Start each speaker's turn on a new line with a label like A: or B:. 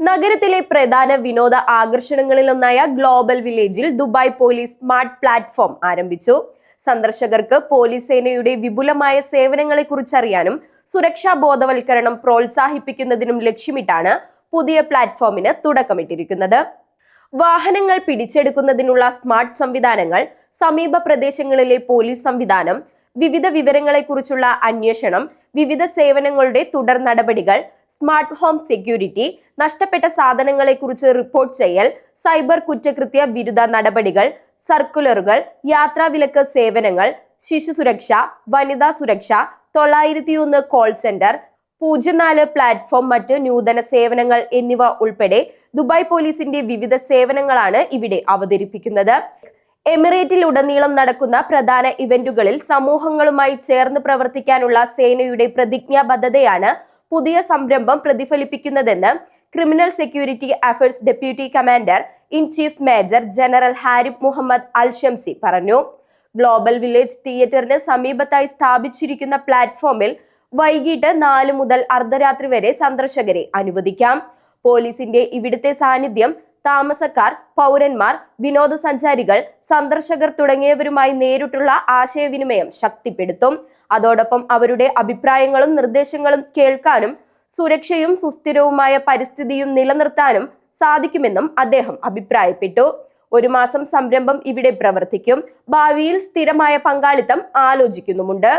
A: നഗരത്തിലെ പ്രധാന വിനോദ ആകർഷണങ്ങളിലൊന്നായ ഗ്ലോബൽ വില്ലേജിൽ ദുബായ് പോലീസ് സ്മാർട്ട് പ്ലാറ്റ്ഫോം ആരംഭിച്ചു. സന്ദർശകർക്ക് പോലീസ് സേനയുടെ വിപുലമായ സേവനങ്ങളെക്കുറിച്ച് അറിയാനും സുരക്ഷാ ബോധവൽക്കരണം പ്രോത്സാഹിപ്പിക്കുന്നതിനും ലക്ഷ്യമിട്ടാണ് പുതിയ പ്ലാറ്റ്ഫോമിന് തുടക്കമിട്ടിരിക്കുന്നത്. വാഹനങ്ങൾ പിടിച്ചെടുക്കുന്നതിനുള്ള സ്മാർട്ട് സംവിധാനങ്ങൾ സമീപ പ്രദേശങ്ങളിലെ പോലീസ് സംവിധാനം വിവിധ വിവരങ്ങളെക്കുറിച്ചുള്ള അന്വേഷണം വിവിധ സേവനങ്ങളുടെ തുടർ നടപടികൾ സ്മാർട്ട് ഹോം സെക്യൂരിറ്റി നഷ്ടപ്പെട്ട സാധനങ്ങളെക്കുറിച്ച് റിപ്പോർട്ട് ചെയ്യൽ സൈബർ കുറ്റകൃത്യ വിരുദ്ധ നടപടികൾ സർക്കുലറുകൾ യാത്രാവിലക്ക് സേവനങ്ങൾ ശിശു സുരക്ഷ വനിതാ സുരക്ഷ തൊള്ളായിരത്തിയൊന്ന് കോൾ സെന്റർ പൂജ്യം നാല് പ്ലാറ്റ്ഫോം മറ്റ് നൂതന സേവനങ്ങൾ എന്നിവ ഉൾപ്പെടെ ദുബായ് പോലീസിന്റെ വിവിധ സേവനങ്ങളാണ് ഇവിടെ അവതരിപ്പിക്കുന്നത്. എമിറേറ്റിൽ ഉടനീളം നടക്കുന്ന പ്രധാന ഇവന്റുകളിൽ സമൂഹങ്ങളുമായി ചേർന്ന് പ്രവർത്തിക്കാനുള്ള സേനയുടെ പ്രതിജ്ഞാബദ്ധതയാണ് പുതിയ സംരംഭം പ്രതിഫലിപ്പിക്കുന്നതെന്ന് criminal security affairs deputy commander in chief major general Harib Muhammad Al Shamsi പറഞ്ഞു. ഗ്ലോബൽ വില്ലേജ് തിയേറ്ററിന് സമീപത്തായി സ്ഥാപിച്ചിരിക്കുന്ന പ്ലാറ്റ്ഫോമിൽ വൈകിട്ട് നാല് മുതൽ അർദ്ധരാത്രി വരെ സന്ദർശകരെ അനുവദിക്കാം. പോലീസിന്റെ ഇവിടുത്തെ സാന്നിധ്യം താമസക്കാർ പൗരന്മാർ വിനോദസഞ്ചാരികൾ സന്ദർശകർ തുടങ്ങിയവരുമായി നേരിട്ടുള്ള ആശയവിനിമയം ശക്തിപ്പെടുത്തും. അതോടൊപ്പം അവരുടെ അഭിപ്രായങ്ങളും നിർദ്ദേശങ്ങളും കേൾക്കാനും സുരക്ഷയും സുസ്ഥിരവുമായ പരിസ്ഥിതിയും നിലനിർത്താനും സാധിക്കുമെന്നും അദ്ദേഹം അഭിപ്രായപ്പെട്ടു. ഒരു മാസം സംരംഭം ഇവിടെ പ്രവർത്തിക്കും. ഭാവിയിൽ സ്ഥിരമായ പങ്കാളിത്തം ആലോചിക്കുന്നുമുണ്ട്.